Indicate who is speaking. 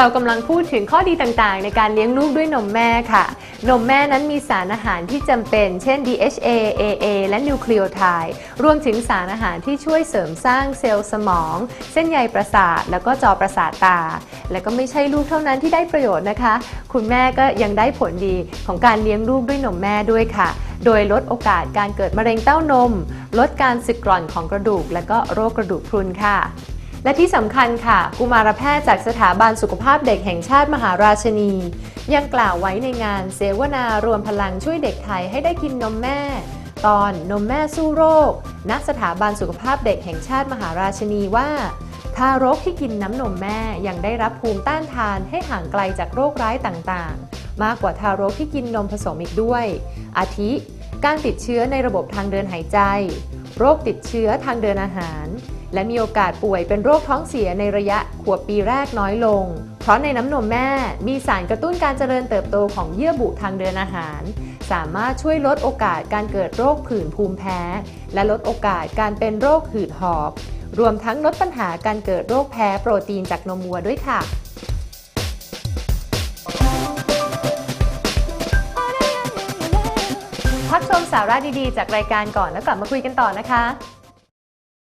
Speaker 1: เรากำลังพูดถึงข้อดีต่างๆ ในการเลี้ยงลูกด้วยนมแม่ค่ะ นมแม่นั้นมีสารอาหารที่จำเป็น เช่น DHA AA และนิวคลีโอไทด์รวมถึงสารอาหารที่ช่วยเสริมสร้างเซลล์สมอง เส้นใยประสาท แล้วก็จอประสาทตา และก็ไม่ใช่ลูกเท่านั้นที่ได้ประโยชน์นะคะ คุณแม่ก็ยังได้ผลดีของการเลี้ยงลูกด้วยนมแม่ด้วยค่ะ โดยลดโอกาสการเกิดมะเร็งเต้านม ลดการสึกกร่อนของกระดูก และก็โรคกระดูกพรุนค่ะ และที่สำคัญค่ะกุมารแพทย์จากสถาบันสุขภาพเด็กแห่งชาติมหาราชนี ยังกล่าวไว้ในงานเสวนารวมพลังช่วยเด็กไทยให้ได้กินนมแม่ ตอนนมแม่สู้โรค ณสถาบันสุขภาพเด็กแห่งชาติมหาราชนีว่า ทารกที่กินน้ำนมแม่ยังได้รับภูมิต้านทานให้ห่างไกลจากโรคร้ายต่างๆ มากกว่าทารกที่กินนมผสมอีกด้วย อาทิ การติดเชื้อในระบบทางเดินหายใจ โรคติดเชื้อทางเดินอาหาร และมีโอกาสป่วยเป็นโรคท้องเสียในระยะขวบปีแรกน้อยลง เพราะในน้ำนมแม่มีสารกระตุ้นการเจริญเติบโตของเยื่อบุทางเดินอาหาร สามารถช่วยลดโอกาสการเกิดโรคผื่นภูมิแพ้ และลดโอกาสการเป็นโรคหืดหอบ รวมทั้งลดปัญหาการเกิดโรคแพ้โปรตีนจากนมวัวด้วยค่ะพักชมสาระดีๆ จากรายการก่อนแล้วกลับมาคุยกันต่อนะคะ